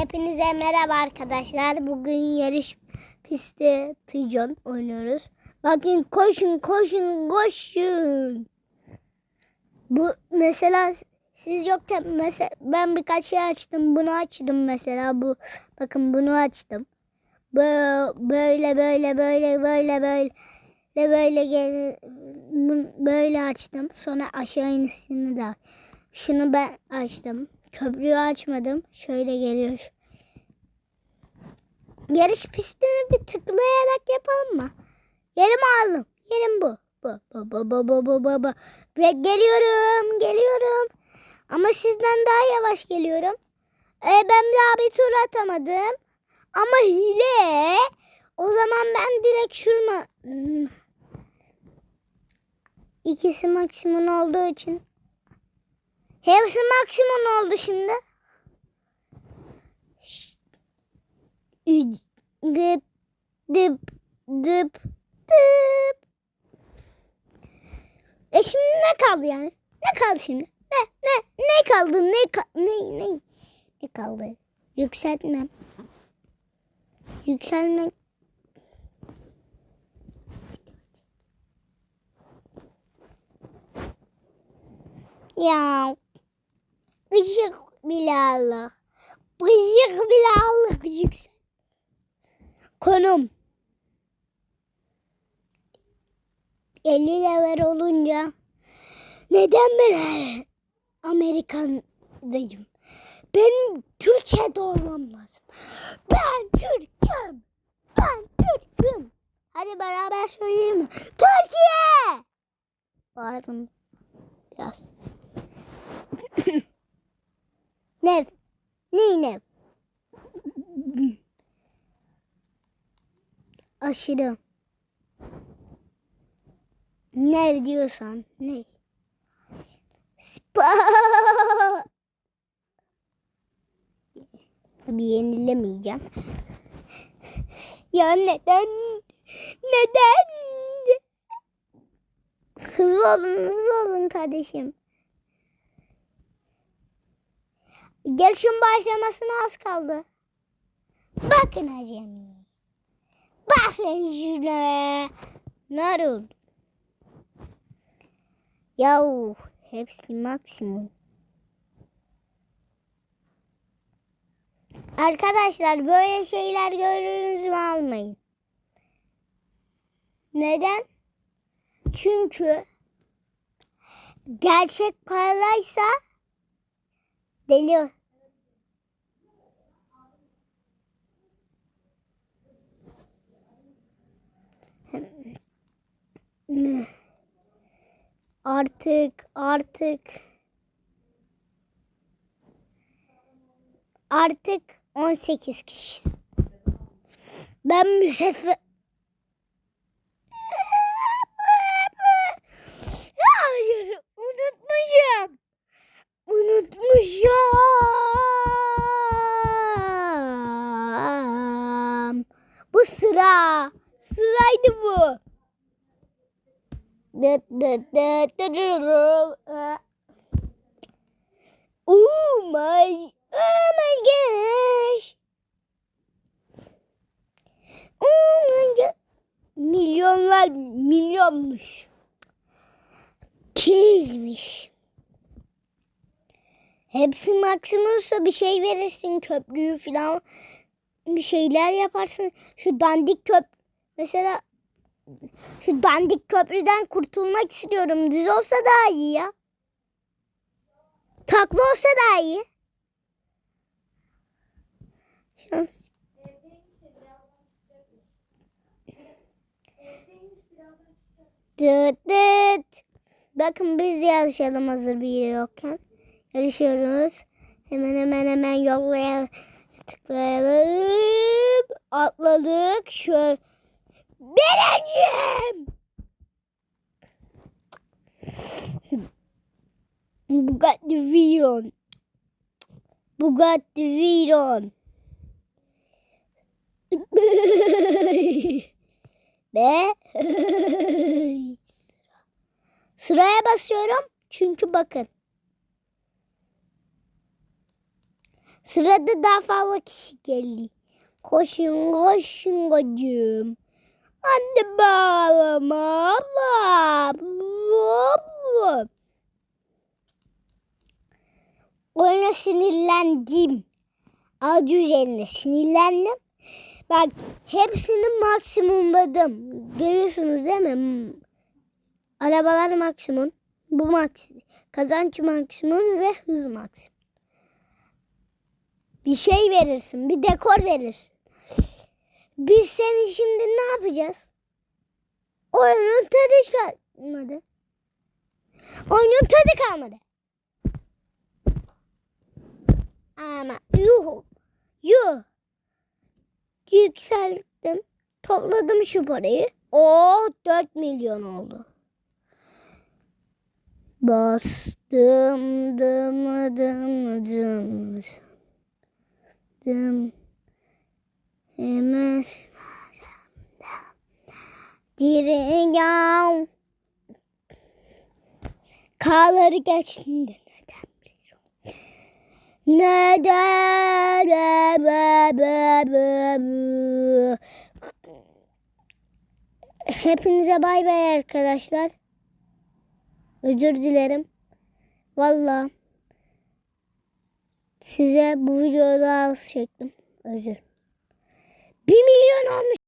Hepinize merhaba arkadaşlar. Bugün yarış pisti Tijon oynuyoruz. Bakın koşun koşun koşun. Bu mesela siz yokken mesela ben birkaç şey açtım. Bunu açtım mesela bu. Bakın bunu açtım. Bö- Böyle böyle böyle böyle böyle böyle gel bu- böyle açtım. Sonra aşağı inisini de şunu ben açtım. Köprüyü açmadım. Şöyle geliyor. Yarış pistini bir tıklayarak yapalım mı? Yerim aldım. Yerim bu. Bu, bu, bu, bu, bu, bu, bu, bu. Ve geliyorum, geliyorum. Ama sizden daha yavaş geliyorum. E, ben daha bir tur atamadım. Ama hile. O zaman ben direkt şurma... Hmm. İkisi maksimum olduğu için Hepsi maksimum oldu şimdi. Dıp dıp dıp dıp. E şimdi ne kaldı yani? Ne kaldı şimdi? Ne ne ne kaldı? Ne ka- ne ne ne kaldı? Yükseltmem. Yükselmek. Ya Işık bile Allah. Işık bile Allah yüksel. Konum. 50 level olunca neden ben Amerikan'dayım? Benim Türkiye'de olmam lazım. Ben Türk'üm. Ben Türk'üm. Hadi beraber söyleyelim mi? Türkiye! Bağırdım biraz. Nev. Ne nev? Aşırı. Ne diyorsan ne? Spa. Tabii yenilemeyeceğim. ya neden? Neden? Hızlı olun, hızlı olun kardeşim. Yarışın başlamasına az kaldı. Bakın acemi. Bakın şuna. Ne oldu? Yahu hepsi maksimum. Arkadaşlar böyle şeyler görürünüz mü almayın. Neden? Çünkü gerçek paraysa deli Artık, artık. Artık 18 kişiyiz. Ben bu sefer... Hayır, unutmuşum. Unutmuşum. Bu sıra. Sıraydı bu. Oh my, oh my gosh. Oh my god. Milyonlar milyonmuş. Keymiş. Hepsi maksimumsa bir şey verirsin köprüyü falan bir şeyler yaparsın. Şu dandik köp mesela şu dandik köprüden kurtulmak istiyorum. Düz olsa daha iyi ya. Taklı olsa daha iyi. Şans. Dıt dıt. Bakın biz de yarışalım hazır bir yeri yokken. Yarışıyoruz. Hemen hemen hemen yollaya tıklayalım. Atladık. Şöyle. Birinciyim. Bugatti Veyron. Bugatti Veyron. Ve sıraya basıyorum çünkü bakın Sırada daha fazla kişi geldi. Koşun koşun kocum. Anne bağlama. Oyuna sinirlendim. Adı üzerinde sinirlendim. Bak hepsini maksimumladım. Görüyorsunuz değil mi? Arabalar maksimum. Bu maks kazanç maksimum ve hız maksimum. Bir şey verirsin. Bir dekor verirsin. Biz seni şimdi ne yapacağız? Oyunun tadı kalmadı. Oyunun tadı kalmadı. Ama yuh. Yuh. Yükselttim. Topladım şu parayı. Oh 4 milyon oldu. Bastım dım dım dım dım hemen Direğim Kağları geçtim de neden. Neden. Hepinize bay bay arkadaşlar. Özür dilerim. Valla size bu videoda az çektim. Özür. Bir milyon olmuş.